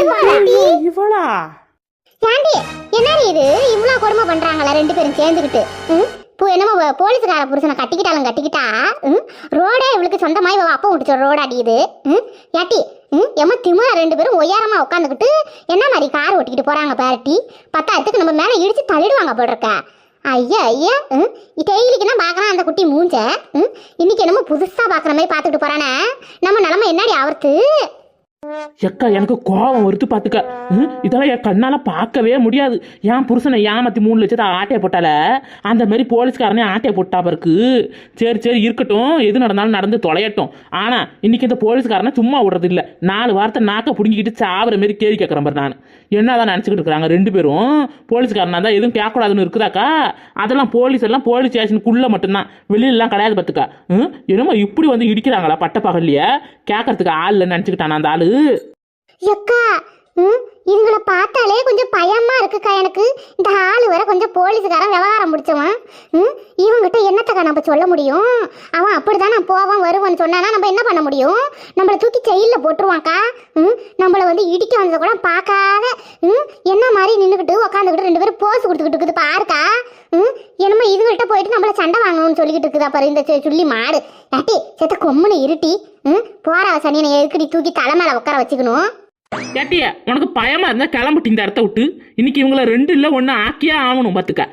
இவளா? ஏண்டி? என்னடி இது? இவ்வளோ கொடுமை பண்றாங்களா ரெண்டு பேரும் சேர்ந்துக்கிட்டு ம்? இப்போ என்னமோ போலீஸ்கார புருஷனை கட்டிக்கிட்டாலும் கட்டிக்கிட்டா? ரோடே இவளுக்கு சொந்தமா இவ அப்பா விட்டு ரோடாடி இது. ம்? ஏட்டி ம்? எம்ம திமுறா ரெண்டு பேரும் ஒய்யாரமா உட்காந்துக்கிட்டு என்ன மாதிரி கார் ஓட்டிக்கிட்டு போறாங்க பாரட்டி பத்தாயிரத்துக்கு நம்ம மேல இடிச்சு தள்ளிடுவாங்க போல இருக்க. ஐயா ஐயா ம்? டெய்லிக்கு தான் பார்க்கறான் அந்த குட்டி மூஞ்ச. ம்? இன்னைக்கு என்னமோ புதுசா பார்க்குற மாதிரி பார்த்துக்கிட்டு போறானே. நம்ம நிலமை என்னடி ஆவர்த்து எக்கா எனக்கு கோபம் வருது பாத்துக்க. ம், இதெல்லாம் என் கண்ணால பார்க்கவே முடியாது. என் புருஷனை ஏமாத்தி மூணு லட்சத்தை ஆட்டையை போட்டால அந்த மாதிரி போலீஸ்காரனே ஆட்டையை போட்டா பிறகு. சரி சரி இருக்கட்டும். எது நடந்தாலும் நடந்து தொலையட்டும். ஆனா இன்னைக்கு இந்த போலீஸ்காரனை சும்மா விடுறது இல்ல நாலு வாரத்தை நாக்க புடுங்கிக்கிட்டு சாவுற மாதிரி கேள்வி கேட்குறேன் பாரு நான். என்னதான் நினச்சிக்கிட்டு இருக்கிறாங்க ரெண்டு பேரும்? போலீஸ்காரனா தான் எதுவும் கேட்கக்கூடாதுன்னு இருக்குதாக்கா? அதெல்லாம் போலீஸ் எல்லாம் போலீஸ் ஸ்டேஷனுக்குள்ள மட்டும்தான். வெளியிலலாம் கிடையாது பார்த்துக்கா ம், என்னமோ இப்படி வந்து இடிக்கிறாங்களா பட்டப்பகல்லையே கேட்கறதுக்கு ஆள் இல்லைன்னு நினச்சிக்கிட்டான் அந்த ஆள்? எக்கா ம் இதுங்களை பார்த்தாலே கொஞ்சம் பயமா இருக்குக்கா எனக்கு. இந்த ஆளு வர கொஞ்சம் போலீஸுக்காரன் விவகாரம் முடிச்சவன். ம் இவங்கிட்ட என்னத்தக்கா நம்ம சொல்ல முடியும்? அவன் அப்படிதான் நான் போவான் வருவான்னு சொன்னானா நம்ம என்ன பண்ண முடியும்? நம்மளை தூக்கி ஜெயிலில் போட்டுருவான்க்கா? ம் நம்மளை வந்து இடிக்க வந்ததை கூட பார்க்காத. ம் என்ன மாதிரி நின்றுக்கிட்டு உக்காந்துக்கிட்டு ரெண்டு பேரும் போஸ் கொடுத்துக்கிட்டு இருக்குது பாருக்கா? ம் என்னமோ இதுகிட்ட போயிட்டு நம்மள சண்டை வாங்கணும்னு சொல்லிக்கிட்டு இருக்குதா பாரு இந்த சு- சுள்ளி மாடு. ஏட்டி செத்த கொம்முன்னு இருட்டி. ம் போற சனியனை எதுக்கடி தூக்கி தலை மேலே உட்கார வச்சுக்கணும்? கேட்டிய உனக்கு பயமா இருந்தா கிளம்பிட்டு இந்த இடத்த விட்டு. இன்னைக்கு இவங்கள ரெண்டு இல்ல ஒண்ணு ஆக்கியே ஆகணும் பாத்துக்க.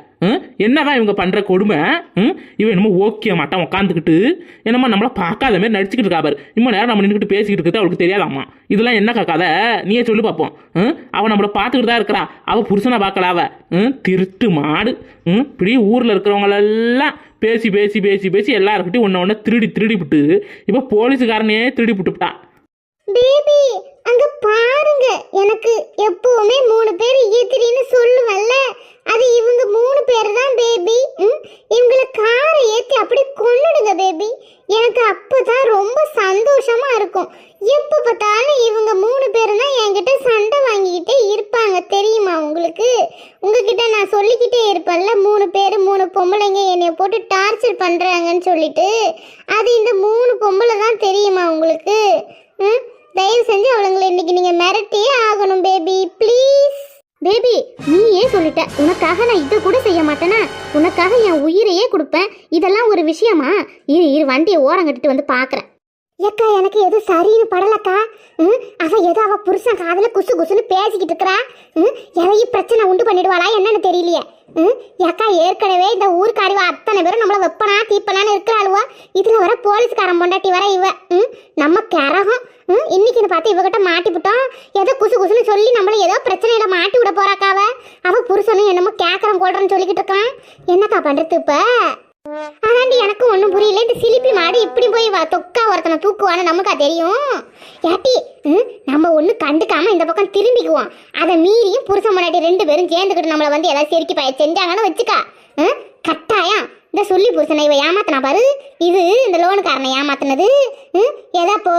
என்னதான் இவங்க பண்ற கொடுமை? ம்? இவன் என்னமோ ஓகே மாட்டான் உட்காந்துக்கிட்டு என்னமோ நம்மள பார்க்காத மாதிரி நடிச்சுக்கிட்டு இருக்கா பாரு. இம்ம நேரம் நம்ம நின்றுக்கிட்டு பேசிக்கிட்டு இருக்கிறது அவளுக்கு தெரியாதாம்மா. இதெல்லாம் என்ன கதை? நீயே சொல்லு பார்ப்போம் ம்? நம்மள பார்த்துக்கிட்டு தான் இருக்கிறா. அவள் புருஷனை பார்க்கல அவ. ம்? திருட்டு மாடு. இப்படி ஊரில் இருக்கிறவங்களெல்லாம் பேசி பேசி பேசி பேசி எல்லாருக்கிட்டையும் ஒன்று ஒன்று திருடி திருடி விட்டு இப்போ போலீஸுக்காரனே திருடி விட்டுவிட்டா அங்க பாருங்க எனக்கு எப்பவுமே மூணு பேர் ஈத்திரின்னு சொல்லுவல்ல. அது இவங்க மூணு பேர் தான் பேபி இவங்களை காரை ஏற்றி அப்படி கொண்டுடுங்க பேபி எனக்கு அப்போதான் ரொம்ப சந்தோஷமா இருக்கும். எப்போ பார்த்தாலும் இவங்க மூணு பேரும் தான் என்கிட்ட சண்டை வாங்கிக்கிட்டே இருப்பாங்க தெரியுமா உங்களுக்கு? உங்ககிட்ட நான் சொல்லிக்கிட்டே இருப்பேன்ல மூணு பேர் மூணு பொம்பளைங்க என்னை போட்டு டார்ச்சர் பண்ணுறாங்கன்னு சொல்லிட்டு. அது இந்த மூணு பொம்பளை தான் தெரியுமா உங்களுக்கு? ம்? தயவு செஞ்சு அவளுங்களை இன்னைக்கு நீங்க மிரட்டியே ஆகணும் பேபி ப்ளீஸ் பேபி நீ ஏன் சொல்லிட்ட. உனக்காக நான் இதை கூட செய்ய மாட்டேனா? உனக்காக என் உயிரையே கொடுப்பேன். இதெல்லாம் ஒரு விஷயமா? இரு இரு வண்டியை ஓரம் கட்டிட்டு வந்து பாக்குறேன். ஏக்கா எனக்கு எது சரின்னு படலக்கா? ம்? அவன் ஏதோ அவ புருஷன் காதில் குசு குசுன்னு பேசிக்கிட்டு இருக்கிறா. ம்? எதையும் பிரச்சனை உண்டு பண்ணிடுவாளா என்னன்னு தெரியலையே. ம்? ஏக்கா ஏற்கனவே இந்த ஊருக்காரிவ அத்தனை பேரும் நம்மள வெப்பனா தீப்பனான்னு இருக்கிறாளுவா. இதுல வர போலீஸ்காரன் பொண்டாட்டி வர இவ. ம்? நம்ம கரகம். ம்? இன்னைக்குன்னு பார்த்து இவகிட்ட மாட்டிவிட்டோம் ஏதோ குசு குசுன்னு சொல்லி நம்மள ஏதோ பிரச்சனையில மாட்டி விட போறாக்காவ அவ. புருஷனும் என்னமோ கேக்குறன் கொள்றன்னு சொல்லிக்கிட்டு இருக்கான். என்னக்கா பண்றது இப்போ? அதாண்டி எனக்கும் ஒன்றும் புரியல. இந்த சிலிப்பி மாடு இப்படி போய் வா தொக்கா ஒருத்தனை தூக்குவான்னு நமக்கா தெரியும். ஏட்டி நம்ம ஒன்றும் கண்டுக்காம இந்த பக்கம் திரும்பிக்குவோம் அதை மீறியும் புருஷன் முன்னாடி ரெண்டு பேரும் சேர்ந்துக்கிட்டு நம்மளை வந்து ஏதாவது செருக்கி பய செஞ்சாங்கன்னு வச்சுக்கா. கட்டாயம். இந்த சொல்லி புருஷனை இவ ஏமாத்தினா பாரு. இது இந்த லோனுக்காரனை ஏமாத்தினது ஏதோ இப்போ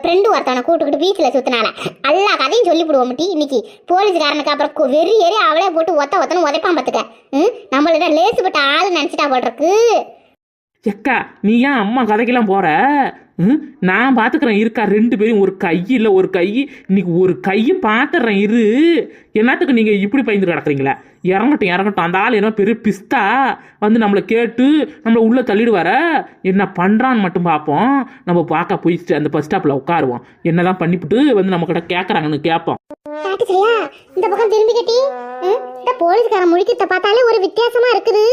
ஃப்ரெண்டு ஒருத்தவனை கூட்டுக்கிட்டு பீச்சில் சுற்றினால எல்லா கதையும் சொல்லிவிடுவோம் முட்டி இன்னைக்கு. போலீஸ்காரனுக்கு அப்புறம் வெறி ஏறி அவளே போட்டு ஒத்த ஒத்தன்னு உதைப்பான் பார்த்துக்க ம் நம்மளோட லேசுப்பட்ட ஆள் நினச்சிட்டா போல் எக்கா நீ ஏன் அம்மா கதைக்கெல்லாம் போகிற நான் பார்த்துக்கிறேன் இருக்கா? ரெண்டு பேரும் ஒரு கை இல்லை ஒரு கை. இன்னைக்கு ஒரு கையும் பார்த்துட்றேன் இரு. என்னத்துக்கு நீங்கள் இப்படி பயந்து கிடக்குறீங்களா? இறங்கட்டும் இறங்கட்டும். அந்த ஆள் என்ன பெரிய பிஸ்தா வந்து நம்மளை கேட்டு நம்மளை உள்ளே தள்ளிடுவார. என்ன பண்ணுறான்னு மட்டும் பார்ப்போம் நம்ம பார்க்க போய் அந்த பஸ் ஸ்டாப்பில் உட்காருவோம். என்னதான் பண்ணிவிட்டு வந்து நம்மக்கிட்ட கேட்குறாங்கன்னு கேட்போம் இந்த பக்கம் திரும்பி கட்டி. ம், இந்த போலீஸ்காரன் முழிக்கிறத பார்த்தாலே ஒரு வித்தியாசமா இருக்குது.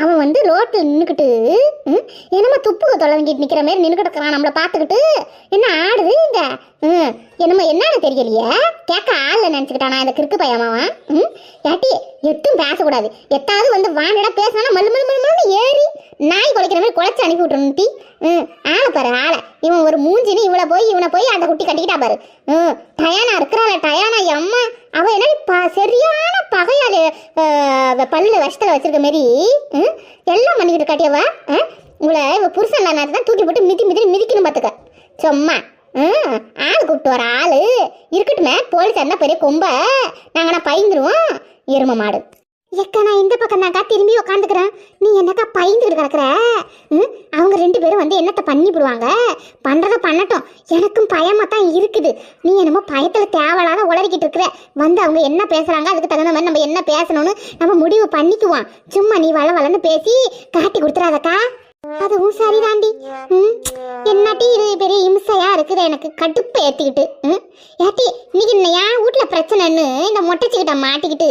அவன் வந்து ரோட்ல நின்றுக்கிட்டு என்னமா என்னமோ துப்புக்கு தொலைஞ்சிட்டு நிக்கிற மாதிரி நின்றுக்கிட்டு நம்மளை பார்த்துக்கிட்டு. என்ன ஆடுது இந்த என்னமோ என்னன்னு தெரியலையே. கேட்க ஆள் நினைச்சுக்கிட்டானா. இந்த கிறுக்கு பையமாவன் ஏட்டி எட்டும் பேசக்கூடாது. எத்தாவது வந்து வாண்டடா பேசினா மல்லு மல்லு மல்லு ஏறி நாய் குலைக்கிற மாதிரி குலைச்சி அனுப்பி விட்டுறணும் டீ. ம். ஆளை பாரு ஆளை. இவன் ஒரு மூஞ்சின்னு இவளை போய் இவனை போய் அந்த குட்டி கட்டிக்கிட்டா பாரு. ம். டயானா இருக்கிறாள டயானா அம்மா அவன் என்ன ப சரியான பகையாளி அஹ், பல்லுல விஷத்துல வச்சிருக்க மாரி ம் எல்லாம் பண்ணிக்கிட்டு காட்டியவ உங்களை இவ புருஷன் இல்லாத தான் தூக்கி போட்டு மிதி மிதி மிதிக்கணும் பார்த்துக்க சும்மா ஆள் கூப்பிட்டு வர ஆள். இருக்கட்டுமே போலீஸ் என்ன பெரிய கொம்ப. நாங்கள் பயந்துருவோம். எரும மாடு. எக்கா நான் இந்த பக்கம் தான்க்கா திரும்பி உக்காந்துக்கிறேன். நீ என்னக்கா பயந்துக்கிட்டு கிடக்குற? ம்? அவங்க ரெண்டு பேரும் வந்து என்னத்தை பண்ணி விடுவாங்க? பண்றத பண்ணட்டும். எனக்கும் பயமாக தான் இருக்குது. நீ என்னமோ பயத்தில் தேவையில்லாத உளறிக்கிட்டு இருக்கிற. வந்து அவங்க என்ன பேசுகிறாங்க அதுக்கு தகுந்த மாதிரி நம்ம என்ன பேசணும்னு நம்ம முடிவு பண்ணிக்குவோம். சும்மா நீ வள வளன்னு பேசி காட்டி கொடுத்துறாதக்கா. அதுவும் சரிதாண்டி. ம்? என்னாட்டி இது பெரிய இம்சையா இருக்குது எனக்கு. கடுப்பு ஏத்திக்கிட்டு. ம்? ஏட்டி இன்னைக்கு என்ன என் வீட்ல பிரச்சனைன்னு இந்த மொட்டைச்சிக்கிட்ட மாட்டிக்கிட்டு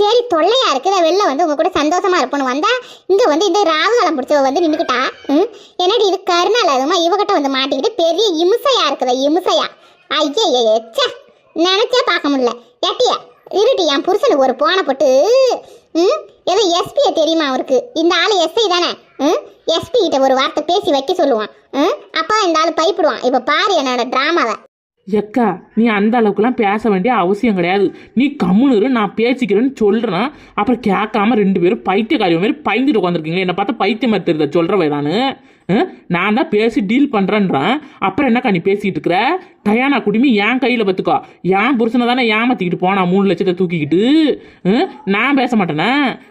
சரி தொல்லையா இருக்குது. வெளில வந்து உங்க கூட சந்தோஷமா இருப்பணும் வந்தா இங்க வந்து இந்த ராகுகாலம் பிடிச்சவ வந்து நின்றுக்கிட்டா ம்? என்னடி இது கருணால அதுமா இவகிட்ட வந்து மாட்டிக்கிட்டு பெரிய இம்சையா இருக்குத இம்சையா. ஐயே எச்சா நினைச்சே பார்க்க முடியல. ஏட்டியா இருட்டி என் புருஷனுக்கு ஒரு போனை போட்டு ம்? ஏதோ எஸ்பியை தெரியுமா அவருக்கு? இந்த ஆள் எஸ்ஐ தானே? ம்? எஸ்பி கிட்ட ஒரு வார்த்தை பேசி வைக்க சொல்லுவான். ம்? அப்பா இந்த ஆள் பயப்படுவான். இப்போ பாரு என்னோட ட்ராமாவை எக்கா நீ அந்த அளவுக்குலாம் பேச வேண்டிய அவசியம் கிடையாது. நீ கம்முனு நான் பேசிக்கிறேன்னு சொல்கிறேன் அப்புறம் கேட்காம ரெண்டு பேரும் பைத்தியக்காரி மாதிரி பயந்துட்டு உட்காந்துருக்கீங்க என்னை பார்த்தா பைத்தியம் மாதிரி தெரியுதா சொல்கிறவ நான் நான் தான் பேசி டீல் பண்ணுறேன்றேன் அப்புறம் என்னக்கா நீ பேசிக்கிட்டு இருக்கிற? டயானா குடுமி என் கையில் பார்த்துக்கோ என் புருஷனை தானே ஏமாற்றிக்கிட்டு போனா மூணு லட்சத்தை தூக்கிக்கிட்டு. ம்? நான் பேச மாட்டேனே.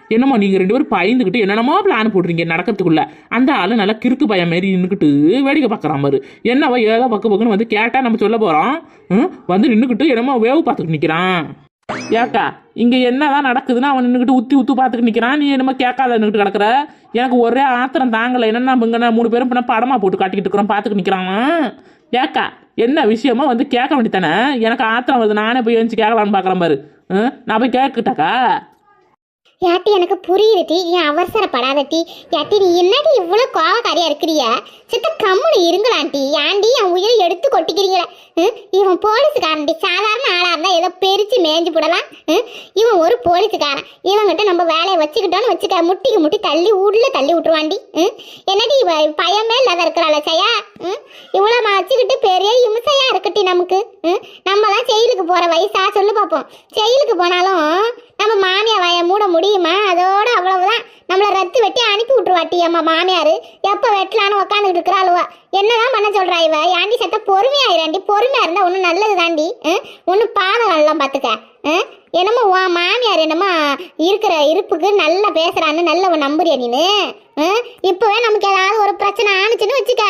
என்னமோ நீங்கள் ரெண்டு பேரும் பயந்துக்கிட்டு என்னென்னமோ பிளான் போடுறீங்க நடக்கிறதுக்குள்ள. அந்த ஆள் நல்லா கிறுக்கு பயம் மாரி நின்றுக்கிட்டு வேடிக்கை பார்க்குற மாதிரி என்னவோ ஏதோ பக்கு பக்குன்னு வந்து கேட்டால் நம்ம சொல்ல போகிறோம் வந்து நின்றுக்கிட்டு என்னமோ வேவு பார்த்துக்கிட்டு நிற்கிறான் ஏக்கா இங்கே என்னதான் நடக்குதுன்னு அவன் நின்றுக்கிட்டு உத்தி உத்து பார்த்துட்டு நிற்கிறான் நீ என்னமோ கேட்காத நின்றுட்டு கிடக்குற. எனக்கு ஒரே ஆத்திரம் தாங்கலை. என்னன்னா இங்கே மூணு பேரும் பின்ன படமாக போட்டு காட்டிக்கிட்டு இருக்கிறோம் பார்த்துட்டு நிற்கிறான் ஏக்கா என்ன விஷயமோ வந்து கேட்க வேண்டித்தானே எனக்கு ஆத்திரம் வருது. நானே போய் எழுந்து கேட்கலான்னு பார்க்குறேன் பாரு. நான் போய் கேட்கட்டாக்கா யாட்டி எனக்கு புரியுது டீ? ஏன் அவசரப்படாத டீ. ஏட்டி நீ என்னடி இவ்வளோ கோவக்காரியா இருக்கிறிய? சித்த கம்முனு இருங்களாண்டி ஏன்டி என் உயிரை எடுத்து கொட்டிக்கிறீங்களே? ம்? இவன் போலீஸுக்காரன்டி சாதாரண ஆளாக இருந்தால் ஏதோ பெரிச்சு மேய்ஞ்சு போடலாம். இவன் ஒரு போலீஸுக்காரன் இவங்கிட்ட நம்ம வேலையை வச்சுக்கிட்டோன்னு வச்சுக்க முட்டிக்கு முட்டி தள்ளி உள்ள தள்ளி விட்டுருவாண்டி என்னடி இவ பயமே இல்லாத இருக்கிறாள் சையா? இவ்வளோ வச்சுக்கிட்டு பெரிய இம்சையாக இருக்கட்டி நமக்கு. ம்? நம்மலாம் செயலுக்கு போகிற வயசா? சொல்லு பார்ப்போம் செயலுக்கு போனாலும் நம்ம மாமியா வாய மூட முடியுமா? அதோட அவ்வளவுதான். நம்மளை ரத்து வெட்டி அனுப்பி விட்டுருவாட்டி அம்மா மாமியார். எப்போ வெட்டலான்னு உக்காந்துக்கிட்டு இருக்கிறாளுவா. என்னதான் பண்ண சொல்கிறா இவ? ஏண்டி சத்த பொறுமையாயிராண்டி? பொறுமையாக இருந்தால் ஒன்றும் நல்லது தாண்டி ஒன்றும் பாதகம் எல்லாம் பார்த்துக்க என்னமோ உன் மாமியார் என்னமோ இருக்கிற இருப்புக்கு நல்லா பேசுகிறான்னு நல்ல உன் நம்புறியா நீனு? ம்? நமக்கு ஏதாவது ஒரு பிரச்சனை ஆணுச்சுன்னு வச்சுக்க.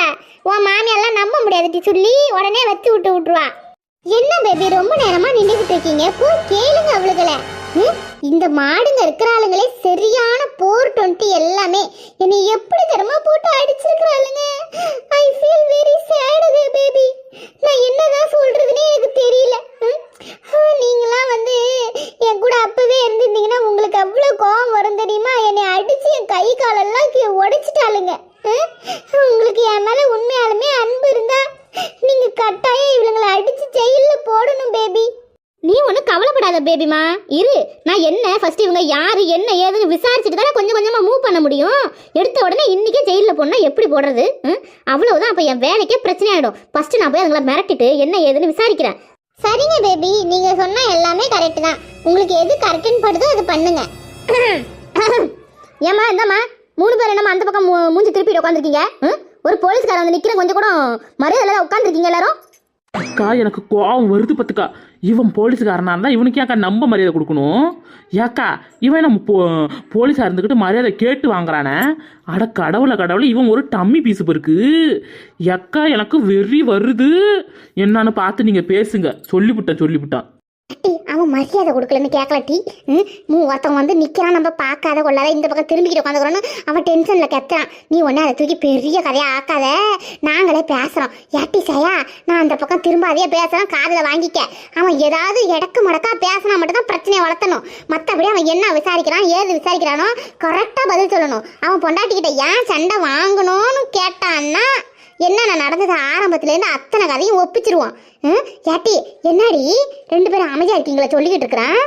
உன் மாமியாரெலாம் நம்ப முடியாது சொல்லி உடனே வச்சு விட்டு விட்டுருவா. என்ன பேபி ரொம்ப நேரமா நின்றுகிட்டு இருக்கீங்க. போய் கேளுங்க அவளுகள. இந்த மாடுங்க இருக்கிறாளுங்களே சரியான போர் டொண்ட்டி எல்லாமே. என்னை எப்படி தரமா போட்டு அடிச்சிருக்கிறாளுங்க? I feel very sad baby நான் என்னதான் சொல்றதுன்னே எனக்கு தெரியல. ம்? நீங்களாம் வந்து என் கூட அப்பவே இருந்திருந்தீங்கன்னா உங்களுக்கு அவ்வளோ கோவம் வரும் தெரியுமா? என்னை அடிச்சு என் கை காலெல்லாம் கீ- உடைச்சிட்டாளுங்க. ம்? உங்களுக்கு என் மேல உண்மையாலுமே அன்பு இருந்தா நீங்க கட்டாயம் இவளுங்களை அடிச்சு ஜெயிலில் போடணும் பேபி நீ ஒன்றும் கவலைப்படாத பேபிமா இரு. நான் என்ன ஃபர்ஸ்ட் இவங்க யாரு என்ன ஏதுன்னு விசாரிச்சுட்டு தானே கொஞ்சம் கொஞ்சமா மூவ் பண்ண முடியும்? எடுத்த உடனே இன்னைக்கே ஜெயிலில் போனா எப்படி போடுறது? ம்? அவ்வளவுதான். அப்போ என் வேலைக்கே பிரச்சனை ஆயிடும். ஃபர்ஸ்ட் நான் போய் அவங்கள மிரட்டிட்டு என்ன ஏதுன்னு விசாரிக்கிறேன். சரிங்க பேபி நீங்க சொன்னா எல்லாமே கரெக்ட் தான். உங்களுக்கு எது கரெக்ட்னு படுதோ அது பண்ணுங்க. ஏம்மா இந்தாம்மா. மூணு பேர் என்னம்மா அந்த பக்கம் மூ- மூஞ்சி திருப்பிட்டு உட்காந்துருக்கீங்க ஒரு போலீஸ்காரன் வந்து நிக்கிற கொஞ்சம் கூட மரியாதை உட்காந்துருக்கீங்க எல்லாரும்? அக்கா எனக்கு கோவம் வருது பத்துக்கா இவன் போலீஸ்காரனாக இருந்தால் இவனுக்கு ஏக்கா நம்ப மரியாதை கொடுக்கணும்? ஏக்கா இவன் நம்ம போ போலீஸாக இருந்துக்கிட்டு மரியாதை கேட்டு வாங்குறானே? அட கடவுளை கடவுளை இவன் ஒரு டம்மி பீஸ் இருக்கு. ஏக்கா எனக்கு வெறி வருது. என்னன்னு பார்த்து நீங்கள் பேசுங்க. சொல்லிவிட்டேன் சொல்லிவிட்டான். டி அவன் மரியாதை கொடுக்கலன்னு கேட்கல டி. மூ ஒருத்தவன் வந்து நிற்கிறான் நம்ம பார்க்காத கொள்ளாத இந்த பக்கம் திரும்பிக்கிட்டு உட்காந்துக்கிறோன்னு அவன் டென்ஷனில் கத்துறான். நீ ஒன்னு அதை தூக்கி பெரிய கதையாக ஆக்காத. நாங்களே பேசுகிறோம் ஏட்டி சையா நான் அந்த பக்கம் திரும்பாதையே பேசுகிறேன் காதில் வாங்கிக்க. அவன் ஏதாவது இடக்கு மடக்கா பேசினா மட்டும்தான் பிரச்சனையை வளர்த்தணும். மற்றபடி அவன் என்ன விசாரிக்கிறான் ஏது விசாரிக்கிறானோ கரெக்டாக பதில் சொல்லணும். அவன் பொண்டாட்டிக்கிட்ட ஏன் சண்டை வாங்கணும்னு கேட்டான்னா என்னென்ன நடந்தது? ஆரம்பத்துலேருந்து அத்தனை கதையும் ஒப்பிச்சிருவான். ம்? ஏட்டி என்னடி? ரெண்டு பேரும் அமைதியாக இருக்கீங்களா சொல்லிக்கிட்டு இருக்கிறான்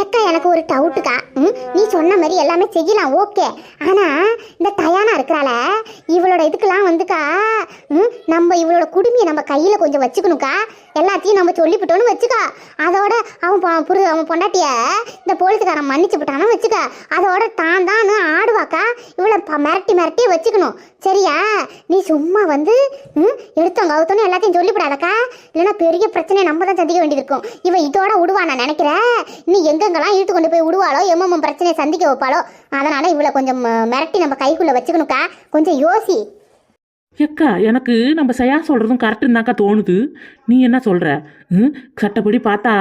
ஏக்கா எனக்கு ஒரு டவுட்டுக்கா ம்? நீ சொன்ன மாதிரி எல்லாமே செய்யலாம் ஓகே. ஆனால் இந்த தயானா இருக்கிறாள இவளோட இதுக்கெல்லாம் வந்துக்கா ம்? நம்ம இவளோட குடுமையை நம்ம கையில் கொஞ்சம் வச்சுக்கணுக்கா? எல்லாத்தையும் நம்ம சொல்லிவிட்டோன்னு வச்சுக்கா. அதோட அவன் புரு அவன் பொண்டாட்டிய இந்த போலீஸ்காரன் மன்னிச்சு விட்டான்னு வச்சுக்கா. அதோட தான் தான் ஆடுவாக்கா. இவளை மிரட்டி மிரட்டி வச்சுக்கணும். சரியா? நீ சும்மா வந்து ம், எடுத்தவங்க அவுத்தோன்னு எல்லாத்தையும் சொல்லிவிடாதக்கா? இல்லைன்னா பெரிய பிரச்சனையை நம்ம தான் சந்திக்க வேண்டியிருக்கும் இவன் இதோட விடுவா நான் நினைக்கிறேன் நீ எங்கெங்கெல்லாம் இழுத்து கொண்டு போய் விடுவாளோ எம்மம் பிரச்சனையை சந்திக்க வைப்பாளோ? அதனால் இவளை கொஞ்சம் மிரட்டி நம்ம கைக்குள்ளே வச்சுக்கணுக்கா கொஞ்சம் யோசி. எக்கா எனக்கு நம்ம சயா சொல்கிறதும் கரெக்டுன்னு தோணுது. நீ என்ன சொல்கிற ம்? சட்டப்படி பார்த்தா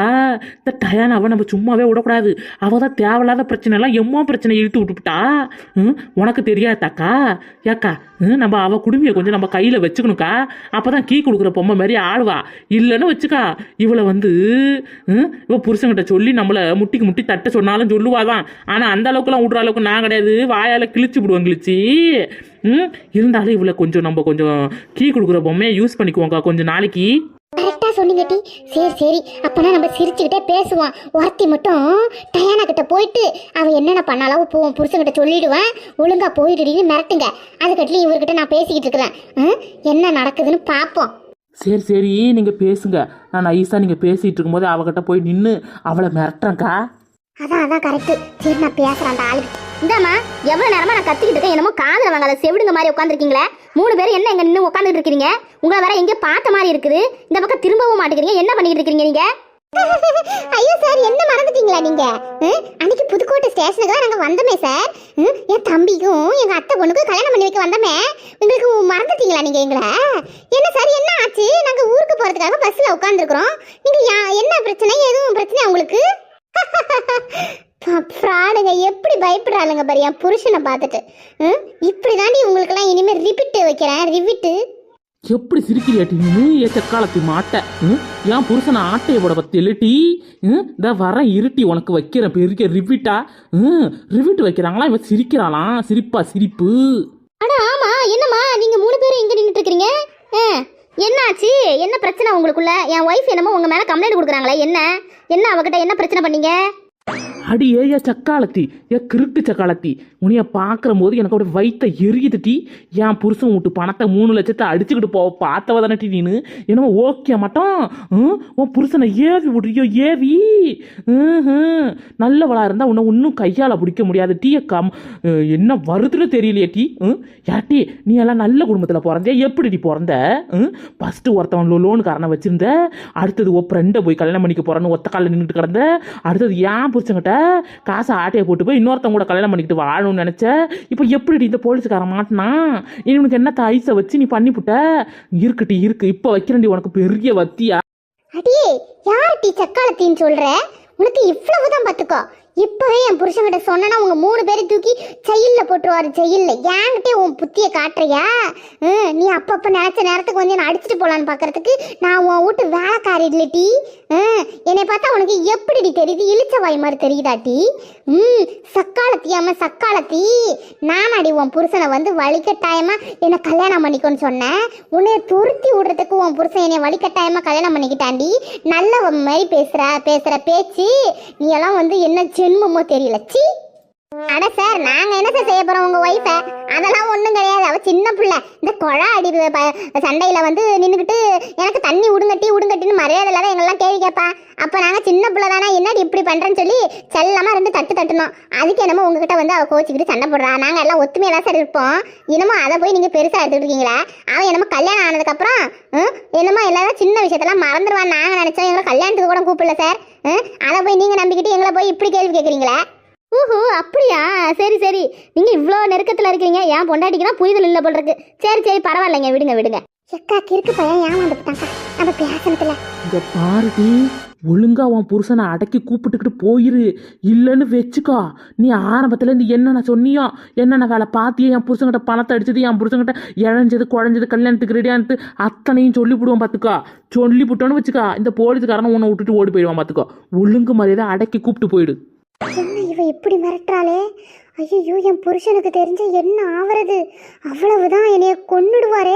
இந்த டயானாவை நம்ம சும்மாவே விடக்கூடாது. அவள் தான் தேவையில்லாத பிரச்சனைலாம் எம்மோ பிரச்சனை இழுத்து விட்டுவிட்டா? ம்? உனக்கு தெரியாதாக்கா? ஏக்கா ம்? நம்ம அவள் குடும்பியை கொஞ்சம் நம்ம கையில் வச்சுக்கணுக்கா? அப்போ தான் கீ கொடுக்குற பொம்மை மாதிரி ஆழ்வா இல்லைன்னு வச்சுக்கா இவளை வந்து ம்? இவள் புருஷங்கிட்ட சொல்லி நம்மளை முட்டிக்கு முட்டி தட்ட சொன்னாலும் சொல்லுவாதான். ஆனால் அந்த அளவுக்குலாம் விடுற அளவுக்கு நான் கிடையாது. வாயால் கிழிச்சு விடுவேன் கிழிச்சி. ம்? இருந்தாலும் இவளை கொஞ்சம் நம்ம கொஞ்சம் கீ கொடுக்குற பொம்மையை யூஸ் பண்ணிக்குவோங்க்கா கொஞ்சம் நாளைக்கு. கரெக்டா சொன்னீங்க டி. சரி சரி. அப்பனா நம்ம சிரிச்சுக்கிட்டே பேசுவோம். ஒருத்தி மட்டும் டயானா கிட்ட போயிட்டு அவ என்னென்ன பண்ணாலும் போவோம் புருஷன்கிட்ட சொல்லிடுவேன். ஒழுங்கா போயிடுடின்னு மிரட்டுங்க. அதுக்கட்லயும் இவர்கிட்ட நான் பேசிக்கிட்டு இருக்கிறேன். என்ன நடக்குதுன்னு பார்ப்போம் சரி சரி. நீங்கள் பேசுங்க. நான் நைஸாக நீங்கள் பேசிகிட்டு இருக்கும்போது அவகிட்ட போய் நின்று அவளை மிரட்டுறேன்க்கா. அதான் அதான் கரெக்ட் சரி நான் பேசுறேன் அந்த ஆளுக்கு. இந்தாம்மா எவ்வளவு நேரமா நான் கத்திக்கிட்டு இருக்கேன் என்னமோ காதுல வாங்காத செவிடுங்க மாதிரி உட்காந்துருக்கீங்களே மூணு பேரும் என்ன எங்க நின்று உட்காந்துட்டு இருக்கீங்க உங்களை வேற எங்கேயோ பார்த்த மாதிரி இருக்குது. இந்த பக்கம் திரும்பவும் மாட்டேங்கிறீங்க. என்ன பண்ணிட்டு இருக்கீங்க நீங்க? ஐயோ சார் என்ன மறந்துட்டீங்களா நீங்க? அன்னைக்கு புதுக்கோட்டை ஸ்டேஷனுக்கு தான் நாங்க வந்தோமே சார். என் தம்பிக்கும் எங்க அத்தை பொண்ணுக்கும் கல்யாணம் பண்ணி வைக்க வந்தோமே. உங்களுக்கு மறந்துட்டீங்களா நீங்க எங்களை? என்ன சார் என்ன ஆச்சு? நாங்க ஊருக்கு போறதுக்காக பஸ்ல உட்காந்துருக்குறோம் நீங்க யா- என்ன பிரச்சனை? எதுவும் பிரச்சனை உங்களுக்கு? ஃப்ராடுங்க. எப்படி பயப்படுறாளுங்க பாரு என் புருஷனை பார்த்துட்டு. ம், இப்படி தாண்டி உங்களுக்கெல்லாம் இனிமேல் ரிபிட்டு வைக்கிறேன் ரிவிட்டு எப்படி சிரிக்கிறியாட்டி நீ? ஏ செக்காலத்தி மாட்ட ம்? என் புருஷனை ஆட்டையை போட பத்தி இல்லட்டி இந்த வர இருட்டி உனக்கு வைக்கிறேன் பெரிய ரிவிட்டா ம்? ரிவிட் வைக்கிறாங்களா? இவன் சிரிக்கிறாளாம் சிரிப்பா சிரிப்பு. அட ஆமா. என்னம்மா நீங்க மூணு பேரும் இங்க நின்னுட்டு இருக்கீங்க என்னாச்சு? என்ன பிரச்சனை உங்களுக்குள்ள? என் ஒய்ஃப் என்னமோ உங்க மேல கம்ப்ளைண்ட் கொடுக்குறாங்களே என்ன? என்ன அவகிட்ட என்ன பிரச்சனை பண்ணீங்க? அடி ஏயா சக்காலத்தி ஏ கிறுக்கு சக்காலத்தி. உன்னைய பார்க்குற போது எனக்கு அப்படியே வயித்த எரியுதுட்டி டீ. என் புருஷன் விட்டு பணத்தை மூணு லட்சத்தை அடிச்சுக்கிட்டு போ பார்த்தவ தானட்டி நீனு. என்னமோ ஓகே மாட்டோம். ம், உன் புருஷனை ஏவி விடுறியோ ஏவி? ம்ஹும். நல்லவளா இருந்தால் உன்னை இன்னும் கையால் பிடிக்க முடியாது. டீயை கம் என்ன வருதுன்னு தெரியலையே டீ. ம்? யாட்டி நீ எல்லாம் நல்ல குடும்பத்தில் பிறந்தியா எப்படி நீ பிறந்த? ம்? ஃபஸ்ட்டு ஒருத்தவன் லோ லோனு காரணம் வச்சுருந்த அடுத்தது ஓ ஃப்ரெண்டை போய் கல்யாணம் பண்ணிக்க போகிறேன்னு ஒத்த காலில் நின்றுட்டு கிடந்த அடுத்தது ஏன் புரிச்சங்கிட்ட காசை ஆட்டையை போட்டு போய் இன்னொருத்தவங்க கூட கல்யாணம் பண்ணிக்கிட்டு வாழணும்னு நினச்ச? இப்போ எப்படி இந்த போலீஸ்காரன் மாட்டினா? இவனுக்கு என்ன தாய்ஸை வச்சு நீ பண்ணிவிட்ட இருக்குட்டி இருக்கு. இப்போ வைக்கிறேன்டி உனக்கு பெரிய வத்தியா? அடியே யார் டீ சக்காலத்தின்னு சொல்ற? உனக்கு இவ்வளவுதான் பாத்துக்கோ இப்பவே என் புருஷன்கிட்ட சொன்னா உங்க மூணு பேரை தூக்கி செயல்ல போட்டுருவாரு செயல்ல ஏன்கிட்டே உன் புத்திய காட்டுறியா? நீ அப்பப்ப நினைச்ச நேரத்துக்கு வந்து என்ன அடிச்சுட்டு போலான்னு பாக்குறதுக்கு நான் உன் வீட்டு வேலைக்காரி இல்லட்டி என்னை பார்த்தா உனக்கு எப்படி தெரியுது? இழிச்ச வாய் மாதிரி தெரியுதாட்டி ம் சக்காலத்தி அம்மா சக்காலத்தி. நானாடி உன் புருஷனை வந்து வழிகட்டாயமா என்னை கல்யாணம் பண்ணிக்கோன்னு சொன்னேன். உன்னை துருத்தி விடுறதுக்கு உன் புருஷன் என்னை வழிகட்டாயமா கல்யாணம் பண்ணிக்கிட்டாண்டி நல்ல மாதிரி பேசுற பேசுற பேச்சு. நீ எல்லாம் வந்து என்ன என்னமோ தெரியல. சீ அட சார் நாங்க என்ன சார் செய்ய போறோம் உங்க ஒய்ஃப அதெல்லாம் ஒண்ணும் கிடையாது. அவ சின்ன பிள்ளை. இந்த குழா அடி சண்டையில வந்து நின்னுக்கிட்டு எனக்கு தண்ணி உடுங்கட்டி உடுங்கட்டின்னு மரியாதை இல்லாத எங்கெல்லாம் கேள்வி கேட்பா அப்ப நாங்க சின்ன பிள்ளை தானே என்னடி இப்படி பண்றேன்னு சொல்லி செல்லமா ரெண்டு தட்டு தட்டணும் அதுக்கு என்னமோ உங்ககிட்ட வந்து அவ கோச்சிக்கிட்டு சண்டை போடுறா. நாங்க எல்லாம் ஒத்துமையா தான் சார் இருப்போம். என்னமோ அதை போய் நீங்க பெருசா எடுத்துட்டு இருக்கீங்களா? அவன் என்னமோ கல்யாணம் ஆனதுக்கு அப்புறம் என்னமோ எல்லாரும் சின்ன விஷயத்தெல்லாம் மறந்துடுவான் நாங்க நினைச்சோம். எங்களை கல்யாணத்துக்கு கூட கூப்பிடல சார் அதை போய் நீங்க நம்பிக்கிட்டு எங்களை போய் இப்படி கேள்வி கேட்குறீங்களா ஓஹோ அப்படியா? சரி சரி. நீங்க இவ்வளோ நெருக்கத்துல இருக்கீங்க. ஏன் பொண்டாட்டிக்கு தான் புரிதல் இல்லை போல் இருக்கு. சரி சரி பரவாயில்லைங்க. விடுங்க விடுங்க. எக்கா கிறுக்கு பையன் ஏமாந்துட்டாங்க நம்ம பேசணத்துல இங்க பாருடி ஒழுங்கா உன் புருஷனை அடக்கி கூப்பிட்டுக்கிட்டு போயிரு. இல்லைன்னு வச்சுக்கோ. நீ ஆரம்பத்துல இருந்து என்னென்ன சொன்னியோ என்னென்ன வேலை பார்த்தியே என் புருஷன்கிட்ட பணத்தை அடிச்சது என் புருஷன்கிட்ட இழஞ்சது குழஞ்சது கல்யாணத்துக்கு ரெடியானது அத்தனையும் சொல்லி விடுவோம் பார்த்துக்கோ. சொல்லி விட்டோன்னு வச்சுக்கோ. இந்த போலீஸ்காரனை உன்னை விட்டுட்டு ஓடி போயிடுவான் பார்த்துக்கோ. ஒழுங்கு மரியாதை அடக்கி கூப்பிட்டு போயிடு. என்ன இவ இப்படி மிரட்டுறாளே? ஐயோ என் புருஷனுக்கு தெரிஞ்ச என்ன ஆவறது? அவ்வளவுதான் என்னைய கொன்னுடுவாரே.